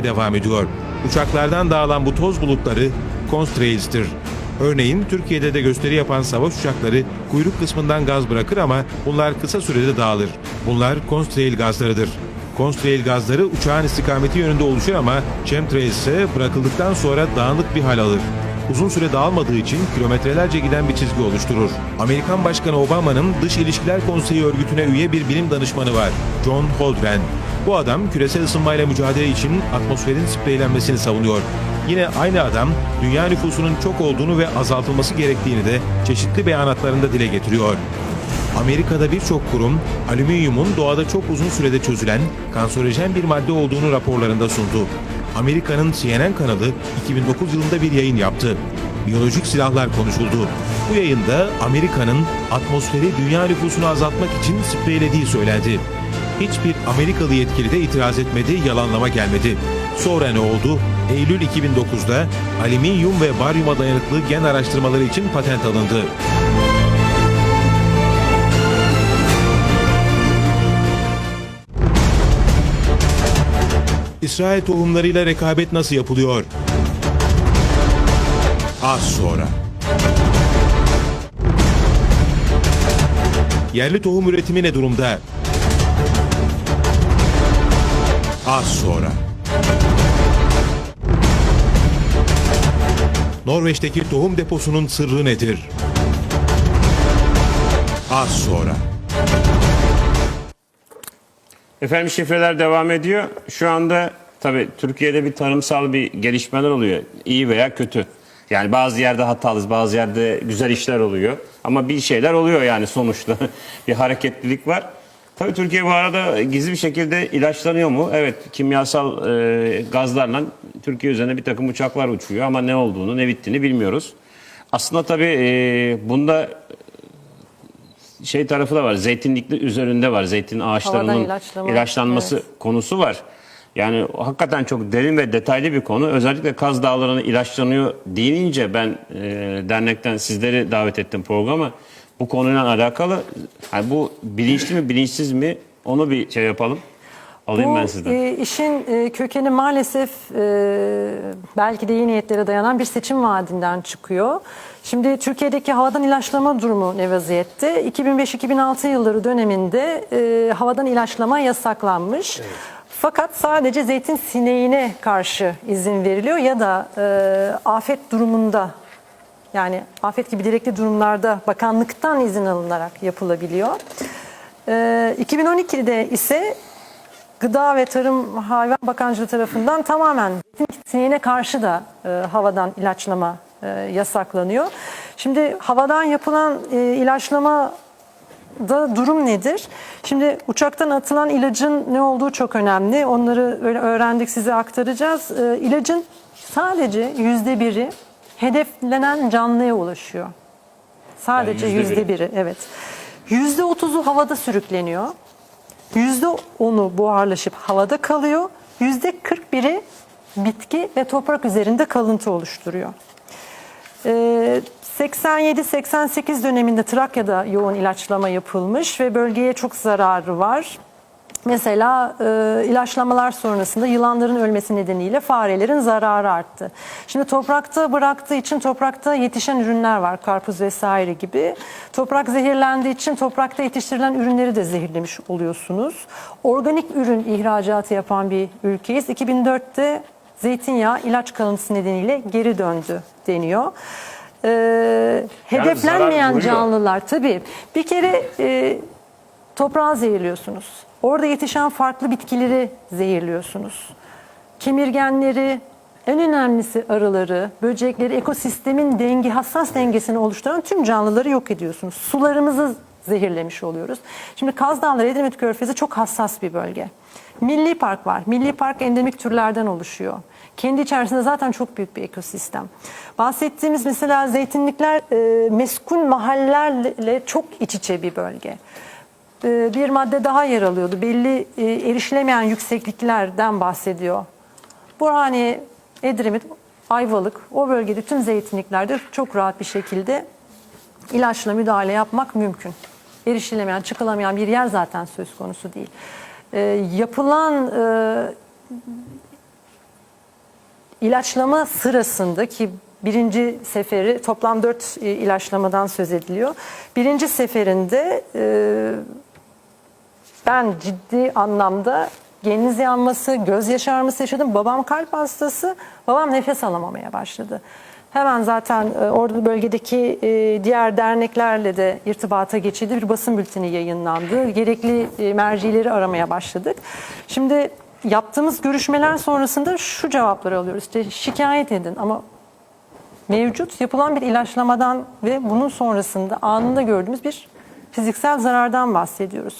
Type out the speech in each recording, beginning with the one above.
yapılmaya devam ediyor. Uçaklardan dağılan bu toz bulutları Contrails'tir. Örneğin Türkiye'de de gösteri yapan savaş uçakları kuyruk kısmından gaz bırakır ama bunlar kısa sürede dağılır. Bunlar Contrail gazlarıdır. Contrail gazları uçağın istikameti yönünde oluşur ama chemtrails ise bırakıldıktan sonra dağınık bir hal alır. Uzun süre dağılmadığı için kilometrelerce giden bir çizgi oluşturur. Amerikan Başkanı Obama'nın Dış İlişkiler Konseyi örgütüne üye bir bilim danışmanı var. John Holdren. Bu adam küresel ısınmayla mücadele için atmosferin spreylenmesini savunuyor. Yine aynı adam dünya nüfusunun çok olduğunu ve azaltılması gerektiğini de çeşitli beyanatlarında dile getiriyor. Amerika'da birçok kurum alüminyumun doğada çok uzun sürede çözülen kanserojen bir madde olduğunu raporlarında sundu. Amerika'nın CNN kanalı 2009 yılında bir yayın yaptı. Biyolojik silahlar konuşuldu. Bu yayında Amerika'nın atmosferi dünya nüfusunu azaltmak için spreylediği söylendi. Hiçbir Amerikalı yetkili de itiraz etmedi, yalanlama gelmedi. Sonra ne oldu? Eylül 2009'da alüminyum ve baryuma dayanıklı gen araştırmaları için patent alındı. İsrail tohumlarıyla rekabet nasıl yapılıyor? Az sonra. Yerli tohum üretimi ne durumda? Az sonra. Norveç'teki tohum deposunun sırrı nedir? Az sonra. Efendim şifreler devam ediyor. Şu anda tabii Türkiye'de bir tarımsal bir gelişmeler oluyor. İyi veya kötü. Yani bazı yerde hatalıyız, bazı yerde güzel işler oluyor. Ama bir şeyler oluyor yani sonuçta. bir hareketlilik var. Tabii Türkiye bu arada gizli bir şekilde ilaçlanıyor mu? Evet, kimyasal e, gazlarla Türkiye üzerine bir takım uçaklar uçuyor ama ne olduğunu, ne bittiğini bilmiyoruz. Aslında tabii e, bunda şey tarafı da var. Zeytinlikli üzerinde var. Zeytin ağaçlarının ilaçlanması evet. konusu var. Yani hakikaten çok derin ve detaylı bir konu. Özellikle Kaz Dağları'nı ilaçlanıyor deyinince ben e, dernekten sizleri davet ettim programa. Bu konuyla alakalı yani bu bilinçli mi bilinçsiz mi onu bir şey yapalım. Alayım Bu ben sizden. e, işin e, kökeni maalesef e, belki de iyi niyetlere dayanan bir seçim vaadinden çıkıyor. Şimdi Türkiye'deki havadan ilaçlama durumu ne vaziyette? 2005-2006 yılları döneminde e, havadan ilaçlama yasaklanmış. Fakat sadece zeytin sineğine karşı izin veriliyor ya da e, afet durumunda yani afet gibi direkli durumlarda bakanlıktan izin alınarak yapılabiliyor. E, 2012'de ise Gıda ve Tarım Hayvan Bakanlığı tarafından tamamen sineğine karşı da e, havadan ilaçlama e, yasaklanıyor. Şimdi havadan yapılan e, ilaçlama da durum nedir? Şimdi uçaktan atılan ilacın ne olduğu çok önemli. Onları öyle öğrendik size aktaracağız. E, ilacın sadece yüzde biri hedeflenen canlıya ulaşıyor. Sadece Yani yüzde yüzde biri, evet. Yüzde otuzu havada sürükleniyor. Yüzde onu buharlaşıp havada kalıyor. Yüzde 41'i bitki ve toprak üzerinde kalıntı oluşturuyor. Ee, 87-88 döneminde Trakya'da yoğun ilaçlama yapılmış ve bölgeye çok zararı var. Mesela e, ilaçlamalar sonrasında yılanların ölmesi nedeniyle farelerin zararı arttı. Şimdi toprakta bıraktığı için toprakta yetişen ürünler var. Karpuz vesaire gibi. Toprak zehirlendiği için toprakta yetiştirilen ürünleri de zehirlemiş oluyorsunuz. Organik ürün ihracatı yapan bir ülkeyiz. 2004'te zeytinyağı ilaç kalıntısı nedeniyle geri döndü deniyor. Ee, hedeflenmeyen vuruyor. canlılar tabii. Bir kere e, toprağı zehirliyorsunuz. Orada yetişen farklı bitkileri zehirliyorsunuz. Kemirgenleri, en önemlisi arıları, böcekleri, ekosistemin dengi, hassas dengesini oluşturan tüm canlıları yok ediyorsunuz. Sularımızı zehirlemiş oluyoruz. Şimdi Kaz Dağları, Edremit Körfezi çok hassas bir bölge. Milli park var. Milli park endemik türlerden oluşuyor. Kendi içerisinde zaten çok büyük bir ekosistem. Bahsettiğimiz mesela zeytinlikler e, meskun mahallelerle çok iç içe bir bölge. E, bir madde daha yer alıyordu. Belli e, erişilemeyen yüksekliklerden bahsediyor. Burhaniye, Edremit, Ayvalık o bölgede tüm zeytinliklerde çok rahat bir şekilde ilaçla müdahale yapmak mümkün. Erişilemeyen, çıkılamayan bir yer zaten söz konusu değil. E, yapılan e, ilaçlama sırasında ki birinci seferi toplam dört e, ilaçlamadan söz ediliyor. Birinci seferinde e, ben ciddi anlamda geniz yanması, göz yaşarması yaşadım. Babam kalp hastası, babam nefes alamamaya başladı. Hemen zaten e, orada bölgedeki e, diğer derneklerle de irtibata geçildi. Bir basın bülteni yayınlandı. Gerekli e, mercileri aramaya başladık. Şimdi yaptığımız görüşmeler sonrasında şu cevapları alıyoruz. İşte şikayet edin ama mevcut yapılan bir ilaçlamadan ve bunun sonrasında anında gördüğümüz bir fiziksel zarardan bahsediyoruz.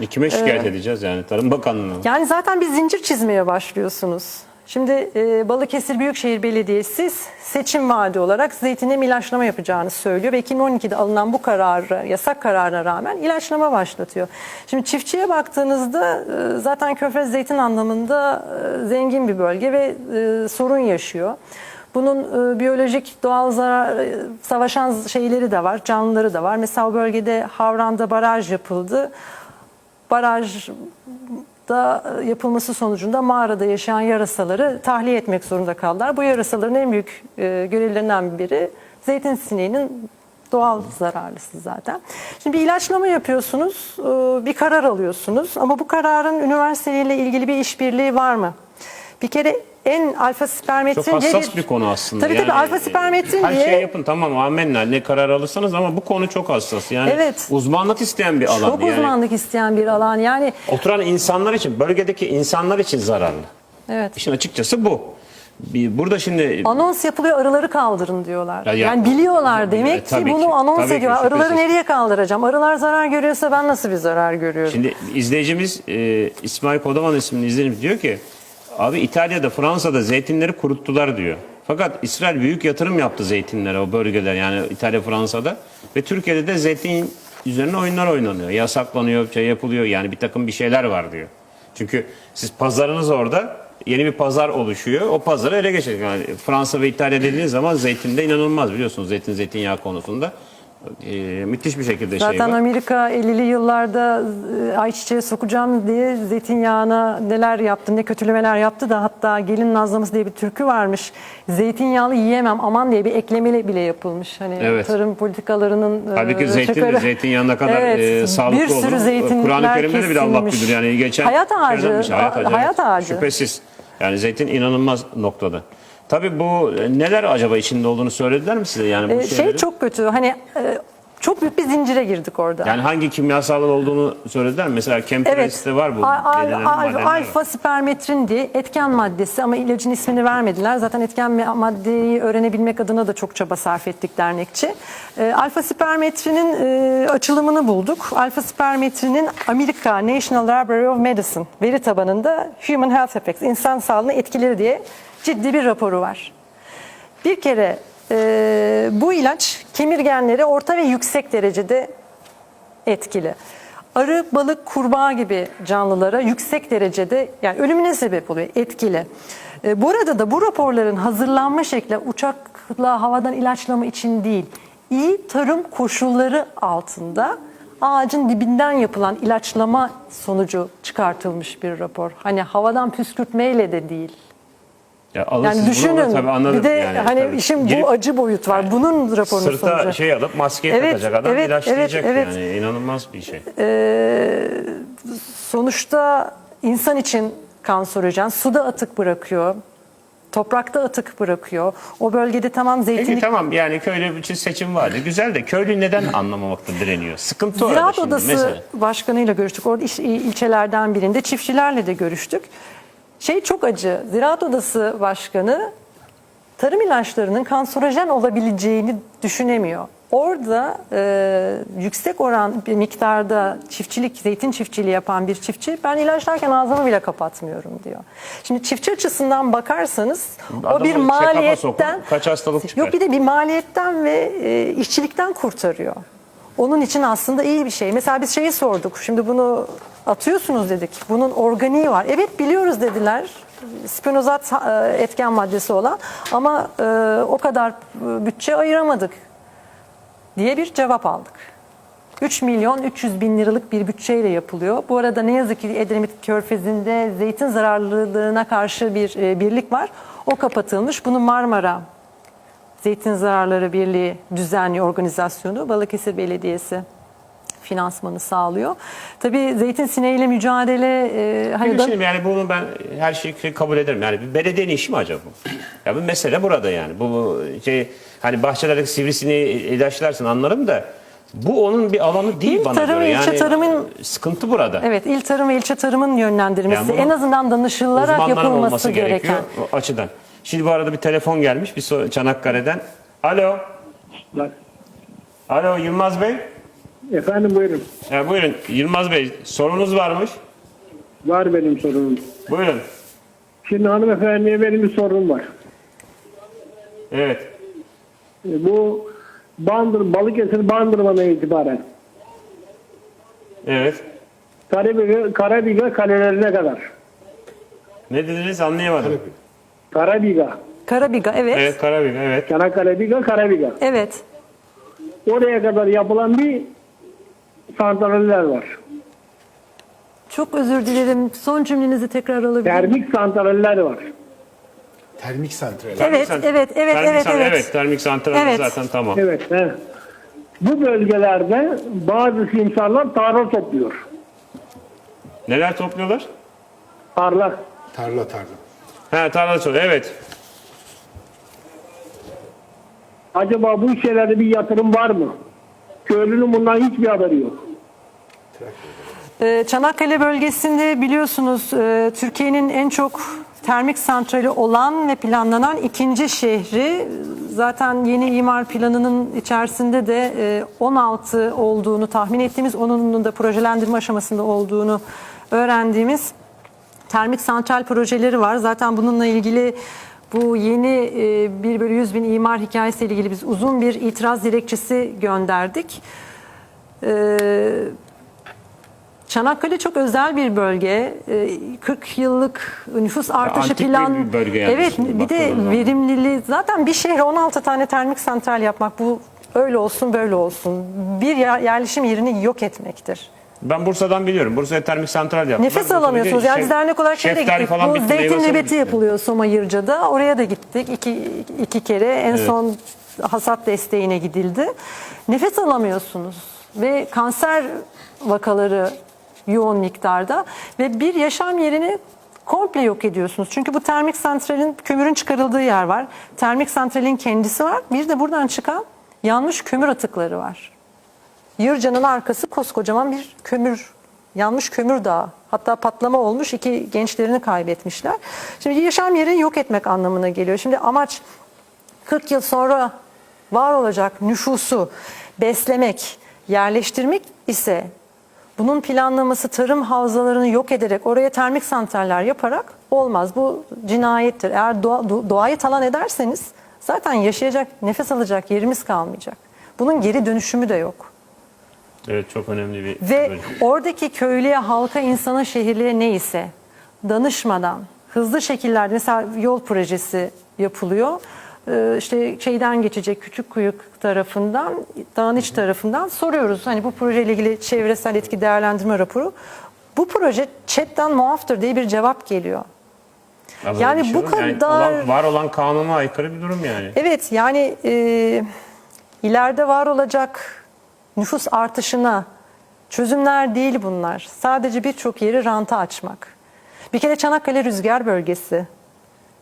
E, Kime şikayet edeceğiz yani? Tarım Bakanlığı'na. Yani zaten bir zincir çizmeye başlıyorsunuz. Şimdi e, Balıkesir Büyükşehir Belediyesi seçim vaadi olarak zeytine ilaçlama yapacağını söylüyor ve 2012'de alınan bu kararı, yasak kararına rağmen ilaçlama başlatıyor. Şimdi çiftçiye baktığınızda e, zaten Körfez zeytin anlamında e, zengin bir bölge ve e, sorun yaşıyor. Bunun e, biyolojik doğal zarar e, savaşan şeyleri de var, canlıları da var. Mesela o bölgede Havran'da baraj yapıldı. Baraj da e, yapılması sonucunda mağarada yaşayan yarasaları tahliye etmek zorunda kaldılar. Bu yarasaların en büyük e, görevlerinden biri zeytin sineğinin doğal zararlısı zaten. Şimdi bir ilaçlama yapıyorsunuz, e, bir karar alıyorsunuz ama bu kararın üniversiteyle ilgili bir işbirliği var mı? Bir kere en alfa spermetrin Çok hassas her- bir konu aslında. Tabii tabii Yani, alfa spermetrin Her diye şeyi yapın tamam amenna ne karar alırsanız ama bu konu çok hassas. Yani Evet. uzmanlık isteyen bir alan. çok yani. uzmanlık isteyen bir alan. Yani Oturan insanlar için, bölgedeki insanlar için zararlı. evet. İşin açıkçası bu. Bir, burada şimdi Anons yapılıyor arıları kaldırın diyorlar. Ya- ya- yani biliyorlar E, demek ki tabii bunu ki, anons tabii ki. Arıları nereye kaldıracağım? Arılar zarar görüyorsa ben nasıl bir zarar görüyorum? Şimdi izleyicimiz e, İsmail Kodaman isimli izleyicimiz diyor ki abi İtalya'da Fransa'da zeytinleri kuruttular diyor. Fakat İsrail büyük yatırım yaptı zeytinlere o bölgeler yani İtalya Fransa'da ve Türkiye'de de zeytin üzerine oyunlar oynanıyor. Yasaklanıyor, şey yapılıyor yani bir takım bir şeyler var diyor. Çünkü siz pazarınız orada yeni bir pazar oluşuyor. O pazarı ele geçirecek. Yani Fransa ve İtalya dediğiniz zaman zeytinde inanılmaz biliyorsunuz zeytin zeytinyağı konusunda. E, müthiş bir şekilde şey Zaten var. Amerika 50'li yıllarda e, ayçiçeği sokacağım diye zeytinyağına neler yaptı, ne kötülemeler yaptı da hatta gelin nazlaması diye bir türkü varmış. Zeytinyağlı yiyemem aman diye bir eklemeli bile yapılmış. Hani Evet. tarım politikalarının e, Halbuki zeytin, çıkarı- zeytinyağına ne kadar Evet, e, sağlıklı bir sürü olduğunu zeytinler Kur'an-ı Kerim'de de bir Allah bilir. Yani geçen Hayat ağacı, şey, hayat ağacı. hayat ağacı. Şüphesiz. Yani zeytin inanılmaz noktada. Tabii bu e, neler acaba içinde olduğunu söylediler mi size? Yani bu E, şey şeyleri? çok kötü. Hani e, çok büyük bir zincire girdik orada. Yani hangi kimyasal olduğunu söylediler mi? Mesela Kemperes'te var bu. Al- al- belirlenen al- var. alfa spermetrin diye etken maddesi ama ilacın ismini vermediler. Zaten etken ma- maddeyi öğrenebilmek adına da çok çaba sarf ettik dernekçe. E, alfa spermetrinin e, açılımını bulduk. Alfa spermetrinin Amerika National Library of Medicine veri tabanında Human Health Effects, insan sağlığına etkileri diye ciddi bir raporu var. Bir kere e, bu ilaç kemirgenlere orta ve yüksek derecede etkili. Arı, balık, kurbağa gibi canlılara yüksek derecede yani ölümüne sebep oluyor etkili. E, bu arada da bu raporların hazırlanma şekli uçakla havadan ilaçlama için değil, iyi tarım koşulları altında ağacın dibinden yapılan ilaçlama sonucu çıkartılmış bir rapor. Hani havadan püskürtmeyle de değil. Ya Yani bunu düşünün ama tabii anladım bir de yani. hani Tabii. işin Girip bu acı boyut var. Bunun raporunu Sırta sonucu. şey alıp maskeyi Evet, takacak adam evet, ilaçlayacak evet, evet. yani. inanılmaz bir şey. Sonuçta insan için kanserojen suda atık bırakıyor. Toprakta atık bırakıyor. O bölgede tamam Peki zeytinlik tamam yani köylü için seçim vardı. Güzel de köylü neden anlamamakta direniyor? Sıkıntı orada Ziraat şimdi Odası mesela. Başkanı'yla görüştük. Orada il- ilçelerden birinde çiftçilerle de görüştük. Şey çok acı. Ziraat Odası Başkanı tarım ilaçlarının kanserojen olabileceğini düşünemiyor. Orada e, yüksek oran bir miktarda çiftçilik, zeytin çiftçiliği yapan bir çiftçi ben ilaçlarken ağzımı bile kapatmıyorum diyor. Şimdi çiftçi açısından bakarsanız o Adamı bir check-up'a maliyetten sokup kaç hastalık çıkar? Yok bir de bir maliyetten ve e, işçilikten kurtarıyor. Onun için aslında iyi bir şey. Mesela biz şeyi sorduk. Şimdi bunu atıyorsunuz dedik. Bunun organiği var. Evet biliyoruz dediler. Spinozat e, etken maddesi olan ama e, o kadar e, bütçe ayıramadık diye bir cevap aldık. 3 milyon 300 bin liralık bir bütçeyle yapılıyor. Bu arada ne yazık ki Edremit Körfezi'nde zeytin zararlılığına karşı bir birlik var. O kapatılmış. Bunu Marmara Zeytin Zararları Birliği düzenliyor organizasyonu. Balıkesir Belediyesi finansmanı sağlıyor. Tabii zeytin sineğiyle mücadele e, hani da- şey, yani bunu ben her şeyi kabul ederim. Yani bir belediyenin işi mi acaba bu? Ya bu mesele burada yani. Bu, şey hani bahçelerdeki sivrisineği ilaçlarsın anlarım da bu onun bir alanı değil İl bana tarım, göre. ilçe Yani tarımın- sıkıntı burada. Evet, il tarım ve ilçe tarımın yönlendirmesi, Yani en azından danışılarak yapılması olması gereken. açıdan. Şimdi bu arada bir telefon gelmiş bir Çanakkale'den. Alo. Alo Yılmaz Bey. Efendim buyurun. Ya buyurun Yılmaz Bey sorunuz varmış. Var benim sorunum. Buyurun. Şimdi hanımefendiye benim bir sorunum var. Evet. E, Bu Bandır, Balıkesir Bandırma'na itibaren Evet. Karabiga, Karabiga kalelerine kadar. Ne dediniz anlayamadım. Karabiga, Karabiga, evet. Evet. Evet Karabük evet. Çanakkale Biga, Karabiga. Oraya kadar yapılan bir santraller var. Çok özür dilerim. Son cümlenizi tekrar alabilir miyim? Termik santraller var. Termik santral. Evet, Sant- evet, evet, termik evet, sant- evet. Evet, termik santral Evet. zaten tamam. Evet. He. Bu bölgelerde bazı simsarlar tarla topluyor. Neler topluyorlar? Tarla. Tarla tarla. Ha tarla topluyor. Evet. Acaba bu şeylerde bir yatırım var mı? Köylünün bundan hiçbir haberi yok. Ee, Çanakkale bölgesinde biliyorsunuz e, Türkiye'nin en çok termik santrali olan ve planlanan ikinci şehri. Zaten yeni imar planının içerisinde de e, 16 olduğunu tahmin ettiğimiz, onun da projelendirme aşamasında olduğunu öğrendiğimiz termik santral projeleri var. Zaten bununla ilgili bu yeni e, 1 bölü 100 bin imar hikayesiyle ilgili biz uzun bir itiraz dilekçesi gönderdik. Ee, Çanakkale çok özel bir bölge. Ee, 40 yıllık nüfus artışı antik bir plan. bölge yani evet, bir de verimliliği. Zaten bir şehre 16 tane termik santral yapmak bu öyle olsun böyle olsun. Bir yer- yerleşim yerini yok etmektir. Ben Bursa'dan biliyorum. Bursa'ya termik santral yaptılar. Nefes Bursa'da alamıyorsunuz. Yani biz dernek olarak şeye de gittik. falan Bu zeytin nöbeti yapılıyor Soma Yırca'da. Oraya da gittik iki, iki kere. En son hasat desteğine gidildi. Nefes alamıyorsunuz. Ve kanser vakaları yoğun miktarda. Ve bir yaşam yerini komple yok ediyorsunuz. Çünkü bu termik santralin kömürün çıkarıldığı yer var. Termik santralin kendisi var. Bir de buradan çıkan yanmış kömür atıkları var. Yırca'nın arkası koskocaman bir kömür, yanmış kömür dağı. Hatta patlama olmuş, iki gençlerini kaybetmişler. Şimdi yaşam yerini yok etmek anlamına geliyor. Şimdi amaç 40 yıl sonra var olacak nüfusu beslemek, yerleştirmek ise bunun planlaması tarım havzalarını yok ederek oraya termik santraller yaparak olmaz. Bu cinayettir. Eğer doğa- do- doğayı talan ederseniz zaten yaşayacak, nefes alacak yerimiz kalmayacak. Bunun geri dönüşümü de yok. Evet çok önemli bir Ve bölge. oradaki köylüye, halka, insana, şehirliye neyse danışmadan hızlı şekillerde mesela yol projesi yapılıyor. Ee, işte şeyden geçecek küçük kuyuk tarafından, dağın iç tarafından soruyoruz. Hani bu projeyle ilgili çevresel etki değerlendirme raporu. Bu proje chatten muaftır diye bir cevap geliyor. Ama yani şey bu kadar- olan- var olan kanuna aykırı bir durum yani. Evet yani e, ileride var olacak nüfus artışına çözümler değil bunlar. Sadece birçok yeri ranta açmak. Bir kere Çanakkale rüzgar bölgesi,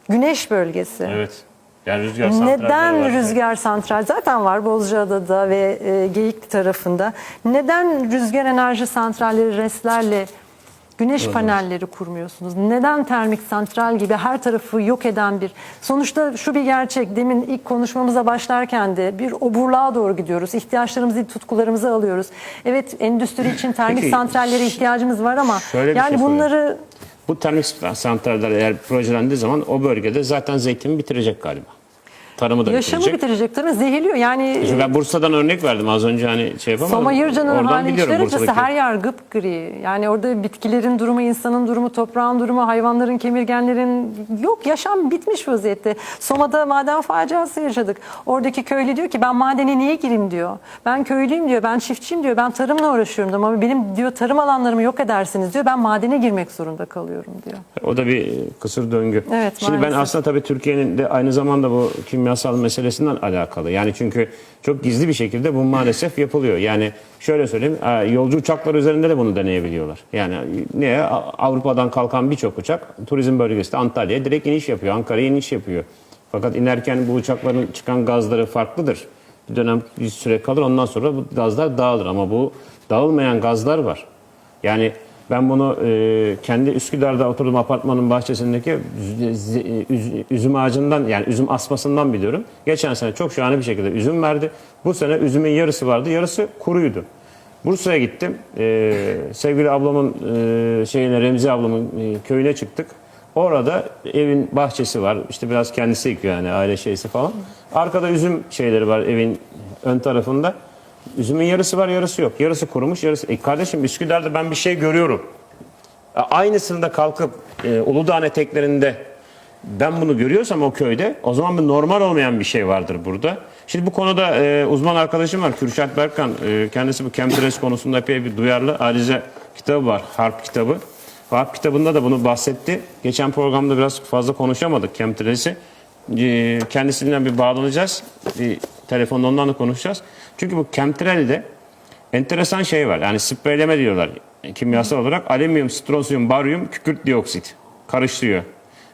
güneş bölgesi. Evet. Yani rüzgar santralleri var. Neden rüzgar santral zaten var Bozcaada'da ve e, Geyikli tarafında. Neden rüzgar enerji santralleri reslerle güneş panelleri kurmuyorsunuz? Neden termik santral gibi her tarafı yok eden bir... Sonuçta şu bir gerçek. Demin ilk konuşmamıza başlarken de bir oburluğa doğru gidiyoruz. İhtiyaçlarımızı, tutkularımızı alıyoruz. Evet endüstri için termik Peki, santrallere ihtiyacımız var ama bir yani şey bunları Bu termik santraller eğer projelendiği zaman o bölgede zaten zeytini bitirecek galiba. Tarımı da Yaşamı bitirecek. bitirecek tabii zehirliyor. Yani İşte ben Bursa'dan örnek verdim az önce hani şey yapamadım. Soma Yırca'nın Oradan hali biliyorum acısı Bursa'daki. her yer gıpgri. Yani orada bitkilerin durumu, insanın durumu, toprağın durumu, hayvanların, kemirgenlerin yok. Yaşam bitmiş vaziyette. Soma'da maden faciası yaşadık. Oradaki köylü diyor ki ben madene niye gireyim diyor. Ben köylüyüm diyor, ben çiftçiyim diyor, ben tarımla uğraşıyorum diyor. Ama benim diyor tarım alanlarımı yok edersiniz diyor. Ben madene girmek zorunda kalıyorum diyor. O da bir kısır döngü. Evet, Şimdi ben maalesef. aslında tabii Türkiye'nin de aynı zamanda bu kimyasal meselesinden alakalı. Yani çünkü çok gizli bir şekilde bu maalesef yapılıyor. Yani şöyle söyleyeyim, e, yolcu uçaklar üzerinde de bunu deneyebiliyorlar. Yani niye? Avrupa'dan kalkan birçok uçak turizm bölgesinde Antalya'ya direkt iniş yapıyor, Ankara'ya iniş yapıyor. Fakat inerken bu uçakların çıkan gazları farklıdır. Bir dönem bir süre kalır ondan sonra bu gazlar dağılır ama bu dağılmayan gazlar var. Yani ben bunu e, kendi Üsküdar'da oturduğum apartmanın bahçesindeki üz- üz- üz- üzüm ağacından yani üzüm asmasından biliyorum. Geçen sene çok şahane bir şekilde üzüm verdi. Bu sene üzümün yarısı vardı, yarısı kuruydu. Bursa'ya gittim. E, sevgili ablamın e, şeyine Remzi ablamın e, köyüne çıktık. Orada evin bahçesi var. İşte biraz kendisi ekiyor yani aile şeysi falan. Arkada üzüm şeyleri var evin ön tarafında. Üzümün yarısı var yarısı yok. Yarısı kurumuş yarısı. E kardeşim Üsküdar'da ben bir şey görüyorum. E, Aynısını da kalkıp e, Uludağ eteklerinde ben bunu görüyorsam o köyde o zaman bir normal olmayan bir şey vardır burada. Şimdi bu konuda e, uzman arkadaşım var Kürşat Berkan. E, kendisi bu chemtrails konusunda epey bir duyarlı. Ayrıca kitabı var Harp kitabı. Harp kitabında da bunu bahsetti. Geçen programda biraz fazla konuşamadık chemtrails'i. E, kendisinden bir bağlanacağız. Bir telefonda ondan da konuşacağız. Çünkü bu chemtrail'de enteresan şey var. Yani spreyleme diyorlar kimyasal olarak. Alüminyum, stronyum, baryum, kükürt dioksit karıştırıyor.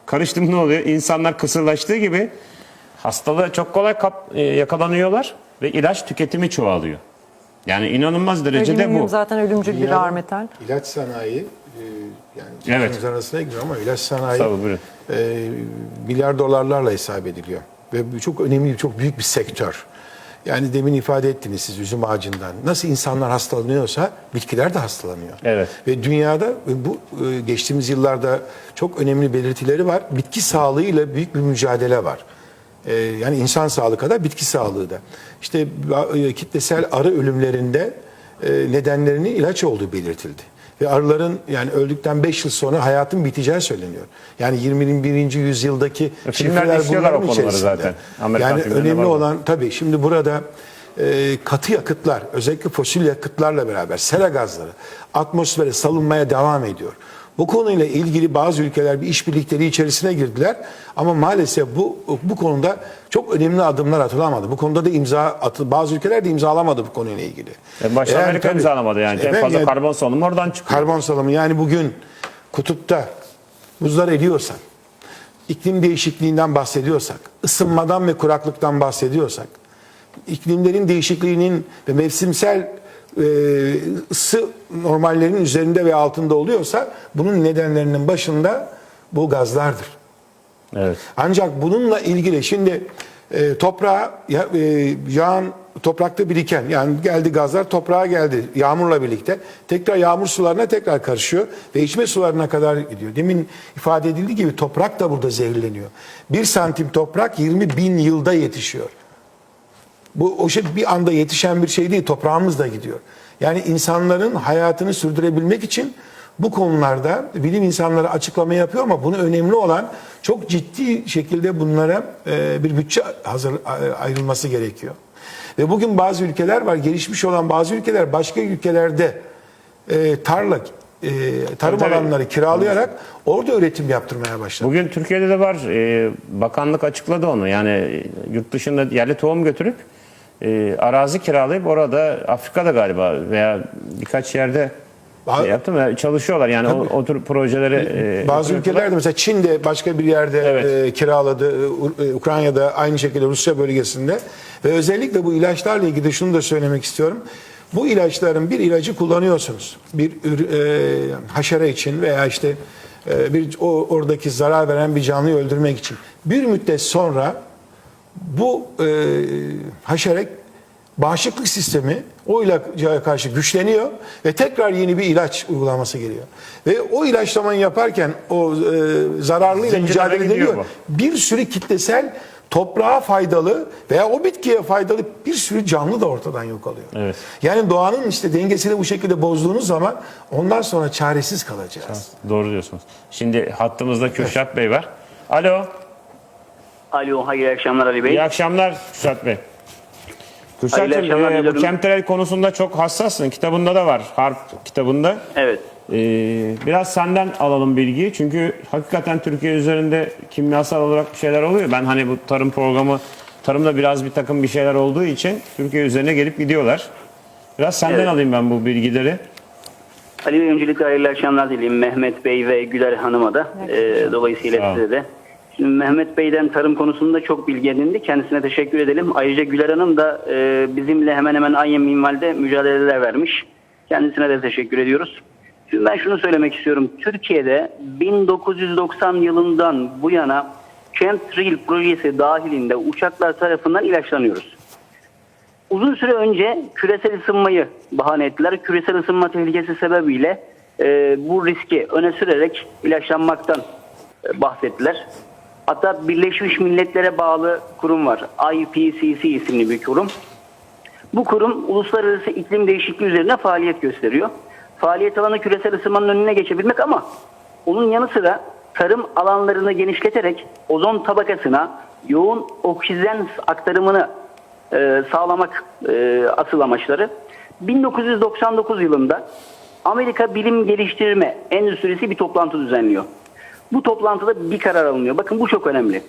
Karıştığında ne oluyor? İnsanlar kısırlaştığı gibi hastalığa çok kolay kap, e, yakalanıyorlar ve ilaç tüketimi çoğalıyor. Yani inanılmaz derecede Alüminyum bu. zaten ölümcül bir ağır metal. İlaç sanayi, e, yani Evet. evet. arasına giriyor ama ilaç sanayi Tabii, buyurun. e, milyar dolarlarla hesap ediliyor. Ve çok önemli, çok büyük bir sektör. Yani demin ifade ettiniz siz üzüm ağacından. Nasıl insanlar hastalanıyorsa bitkiler de hastalanıyor. Evet. Ve dünyada bu e, geçtiğimiz yıllarda çok önemli belirtileri var. Bitki sağlığıyla büyük bir mücadele var. E, Yani insan sağlığı kadar bitki sağlığı da. İşte e, kitlesel arı ölümlerinde nedenlerinin ilaç olduğu belirtildi. Ve arıların yani öldükten 5 yıl sonra hayatın biteceği söyleniyor. Yani 21. yüzyıldaki E, şifreler işliyorlar o konuları zaten. Amerikan Yani önemli olan tabii şimdi burada e, katı yakıtlar özellikle fosil yakıtlarla beraber sera gazları atmosfere salınmaya devam ediyor. Bu konuyla ilgili bazı ülkeler bir işbirlikleri içerisine girdiler ama maalesef bu bu konuda çok önemli adımlar atılamadı. Bu konuda da imza atı, bazı ülkeler de imzalamadı bu konuyla ilgili. En başta Eğer Amerika tabii- imzalamadı yani. En Efendim fazla yani karbon salınımı oradan çıkıyor. karbon salımı yani bugün kutupta buzlar eriyorsak, iklim değişikliğinden bahsediyorsak, ısınmadan ve kuraklıktan bahsediyorsak, iklimlerin değişikliğinin ve mevsimsel e, ısı normallerinin üzerinde ve altında oluyorsa bunun nedenlerinin başında bu gazlardır. Evet. Ancak bununla ilgili şimdi e, toprağa ya, e, yağan toprakta biriken yani geldi gazlar toprağa geldi yağmurla birlikte tekrar yağmur sularına tekrar karışıyor ve içme sularına kadar gidiyor. Demin ifade edildiği gibi toprak da burada zehirleniyor. Bir santim toprak 20 bin yılda yetişiyor. Bu o şey bir anda yetişen bir şey değil. Toprağımız da gidiyor. Yani insanların hayatını sürdürebilmek için bu konularda bilim insanları açıklama yapıyor ama bunu önemli olan çok ciddi şekilde bunlara e, bir bütçe hazır ayrılması gerekiyor. Ve bugün bazı ülkeler var, gelişmiş olan bazı ülkeler başka ülkelerde e, tarla, e, tarım Tabii, alanları kiralayarak orada üretim yaptırmaya başladı. Bugün Türkiye'de de var. Bakanlık açıkladı onu. Yani yurt dışında yerli tohum götürüp e, arazi kiralayıp orada Afrika'da galiba veya birkaç yerde şey yaptım ya çalışıyorlar. Yani o, o tür projeleri e, Bazı ülkelerde mesela Çin'de başka bir yerde Evet. e, kiraladı, e, e, Ukrayna'da aynı şekilde Rusya bölgesinde ve özellikle bu ilaçlarla ilgili şunu da söylemek istiyorum. Bu ilaçların bir ilacı kullanıyorsunuz. Bir ür- e, haşere için veya işte e, bir o oradaki zarar veren bir canlıyı öldürmek için. Bir müddet sonra bu e, haşere bağışıklık sistemi o ilaca karşı güçleniyor ve tekrar yeni bir ilaç uygulaması geliyor. Ve o ilaçlamayı yaparken o e, zararlıyla mücadele ediyor. Bir sürü kitlesel toprağa faydalı veya o bitkiye faydalı bir sürü canlı da ortadan yok oluyor. Evet. Yani doğanın işte dengesini bu şekilde bozduğunuz zaman ondan sonra çaresiz kalacağız. Doğru diyorsunuz. Şimdi hattımızda Kürşat Bey var. Alo. Alo, hayırlı akşamlar Ali Bey. İyi akşamlar Kürşat Bey. Kürşat'cığım e, bu chemtrail konusunda çok hassassın. Kitabında da var. Harp kitabında. Evet. Ee, biraz senden alalım bilgiyi. Çünkü hakikaten Türkiye üzerinde kimyasal olarak bir şeyler oluyor. Ben hani bu tarım programı, tarımda biraz bir takım bir şeyler olduğu için Türkiye üzerine gelip gidiyorlar. Biraz senden Evet. alayım ben bu bilgileri. Ali Bey öncelikle hayırlı akşamlar dileyim Mehmet Bey ve Güler Hanım'a da. Ee, dolayısıyla size de. Mehmet Bey'den tarım konusunda çok bilgi edindi. Kendisine teşekkür edelim. Ayrıca Güler Hanım da e, bizimle hemen hemen aynı minvalde mücadeleler vermiş. Kendisine de teşekkür ediyoruz. Şimdi ben şunu söylemek istiyorum. Türkiye'de 1990 yılından bu yana Chemtrail projesi dahilinde uçaklar tarafından ilaçlanıyoruz. Uzun süre önce küresel ısınmayı bahane ettiler. Küresel ısınma tehlikesi sebebiyle e, bu riski öne sürerek ilaçlanmaktan e, bahsettiler. Hatta Birleşmiş Milletler'e bağlı kurum var. IPCC isimli bir kurum. Bu kurum uluslararası iklim değişikliği üzerine faaliyet gösteriyor. Faaliyet alanı küresel ısınmanın önüne geçebilmek ama onun yanı sıra tarım alanlarını genişleterek ozon tabakasına yoğun oksijen aktarımını e, sağlamak e, asıl amaçları. 1999 yılında Amerika Bilim Geliştirme Endüstrisi bir toplantı düzenliyor. Bu toplantıda bir karar alınıyor. Bakın bu çok önemli.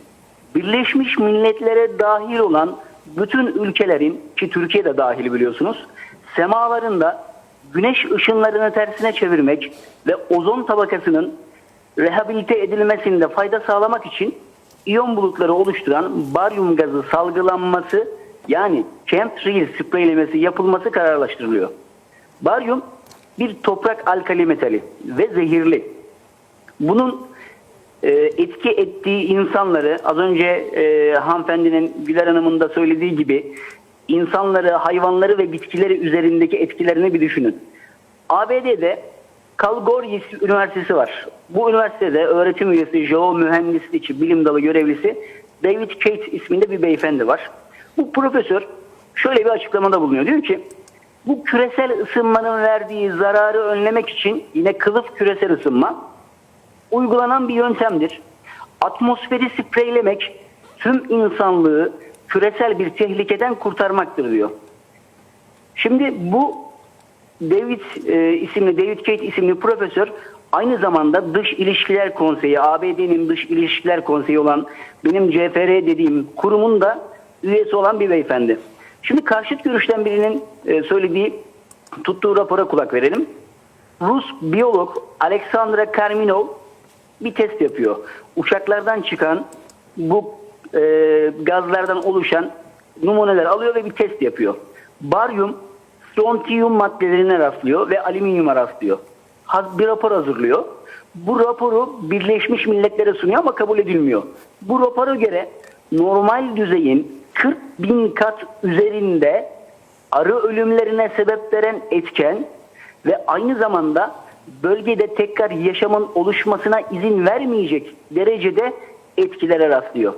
Birleşmiş Milletler'e dahil olan bütün ülkelerin ki Türkiye de dahil biliyorsunuz semalarında güneş ışınlarını tersine çevirmek ve ozon tabakasının rehabilite edilmesinde fayda sağlamak için iyon bulutları oluşturan baryum gazı salgılanması yani chemtrail spreylemesi yapılması kararlaştırılıyor. Baryum bir toprak alkali metali ve zehirli. Bunun e, etki ettiği insanları az önce e, hanımefendinin Güler Hanım'ın da söylediği gibi insanları, hayvanları ve bitkileri üzerindeki etkilerini bir düşünün. ABD'de Calgary Üniversitesi var. Bu üniversitede öğretim üyesi, jeomühendislik için bilim dalı görevlisi David Cates isminde bir beyefendi var. Bu profesör şöyle bir açıklamada bulunuyor. Diyor ki bu küresel ısınmanın verdiği zararı önlemek için yine kılıf küresel ısınma uygulanan bir yöntemdir. Atmosferi spreylemek tüm insanlığı küresel bir tehlikeden kurtarmaktır diyor. Şimdi bu David e, isimli David Kate isimli profesör aynı zamanda Dış İlişkiler Konseyi, ABD'nin Dış İlişkiler Konseyi olan benim CFR dediğim kurumun da üyesi olan bir beyefendi. Şimdi karşıt görüşten birinin e, söylediği tuttuğu rapora kulak verelim. Rus biyolog Alexandra Karminov bir test yapıyor. Uçaklardan çıkan bu e, gazlardan oluşan numuneler alıyor ve bir test yapıyor. Baryum, strontium maddelerine rastlıyor ve alüminyuma rastlıyor. Bir rapor hazırlıyor. Bu raporu Birleşmiş Milletler'e sunuyor ama kabul edilmiyor. Bu rapora göre normal düzeyin 40 bin kat üzerinde arı ölümlerine sebep veren etken ve aynı zamanda bölgede tekrar yaşamın oluşmasına izin vermeyecek derecede etkilere rastlıyor.